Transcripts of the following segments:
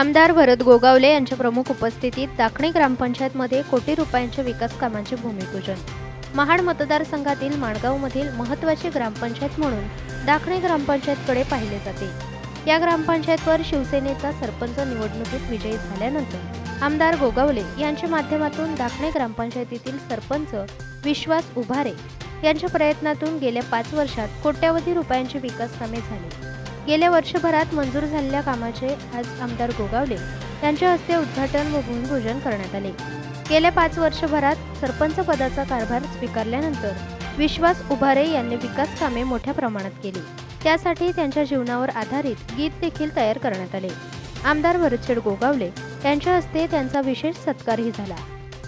आमदार भरत गोगावले यांच्या प्रमुख उपस्थितीत दाखणी ग्रामपंचायतमध्ये कोटी रुपयांच्या विकास कामांचे भूमिपूजन. महाड मतदारसंघातील माणगावमधील महत्त्वाची ग्रामपंचायत म्हणून दाखणे ग्रामपंचायतकडे पाहिले जाते. या ग्रामपंचायतवर शिवसेनेचा सरपंच निवडणुकीत विजयी झाल्यानंतर आमदार गोगावले यांच्या माध्यमातून दाखणे ग्रामपंचायतीतील सरपंच विश्वास उभारे यांच्या प्रयत्नातून गेल्या पाच वर्षात कोट्यवधी रुपयांची विकास कामे झाली. गेल्या वर्षभरात मंजूर झालेल्या कामाचे आज आमदार गोगावले यांच्या हस्ते उद्घाटन व भूमिपूजन करण्यात आले. गेल्या पाच वर्षभरात सरपंच पदाचा कारभार स्वीकारल्यानंतर विश्वास उभारे यांनी विकास कामे मोठ्या प्रमाणात केली. त्यासाठी त्यांच्या जीवनावर आधारित गीत देखील तयार करण्यात आले. आमदार भरतशेड गोगावले यांच्या हस्ते त्यांचा विशेष सत्कारही झाला.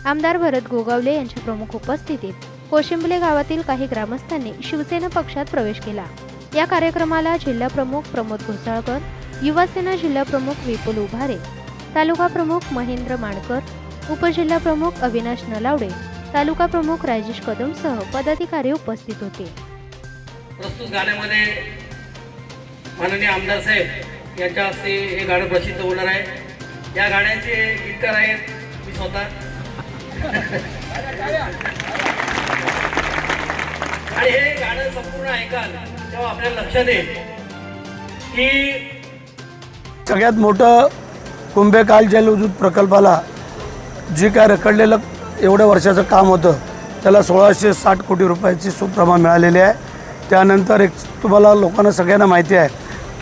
आमदार भरत गोगावले यांच्या प्रमुख उपस्थितीत कोशिंबले गावातील काही ग्रामस्थांनी शिवसेना पक्षात प्रवेश केला. या कार्यक्रमाला जिल्हाप्रमुख प्रमोद घोसाळकर युवासेना जिल्हाप्रमुख विपुल उभारे तालुका प्रमुख महेंद्र माणकर उपजिल्हाप्रमुख अविनाश नलावडे तालुका प्रमुख राजेश कदमसह पदाधिकारी उपस्थित होते. प्रस्तुत गाण्यामध्ये माननीय आमदार साहेब यांच्या हस्ते हे गाणं प्रसिद्ध होणार आहे. या गाण्याचे गीतकार आहेत मी स्वतः. आणि हे गाणं संपूर्ण ऐकाल. तेव्हा आपल्याला लक्षात येईल की सगळ्यात मोठं कुंभेकाल जलविद्युत प्रकल्पाला जे काय रखडलेलं एवढ्या वर्षाचं काम होतं त्याला सोळाशे साठ कोटी रुपयाची सुप्रमा मिळालेली आहे. त्यानंतर एक तुम्हाला लोकांना सगळ्यांना माहिती आहे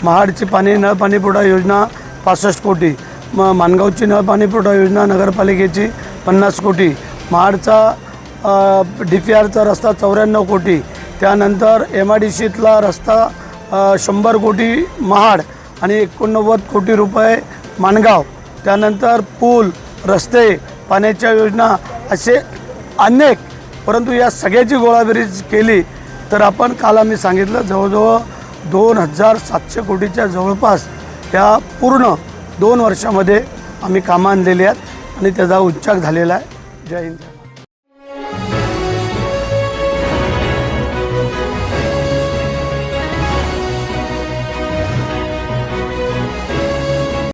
महाडची पाणी नळ पाणी पुरवठा योजना पासष्ट कोटी म मानगावची नळ पाणी पुरवठा योजना नगरपालिकेची पन्नास कोटी महाडचा डी पी आरचा रस्ता चौऱ्याण्णव कोटी त्यानंतर एम आय डी सीतला रस्ता शंभर कोटी महाड आणि एकोणनव्वद कोटी रुपये माणगाव त्यानंतर पूल रस्ते पाण्याच्या योजना असे अनेक परंतु या सगळ्याची गोळाबेरीज केली तर आपण काल आम्ही सांगितलं जवळजवळ दोन हजार सातशे कोटीच्या जवळपास या पूर्ण दोन वर्षामध्ये आम्ही कामं आणलेली आहेत आणि त्याचा उच्चाक झालेला आहे. जय हिंद.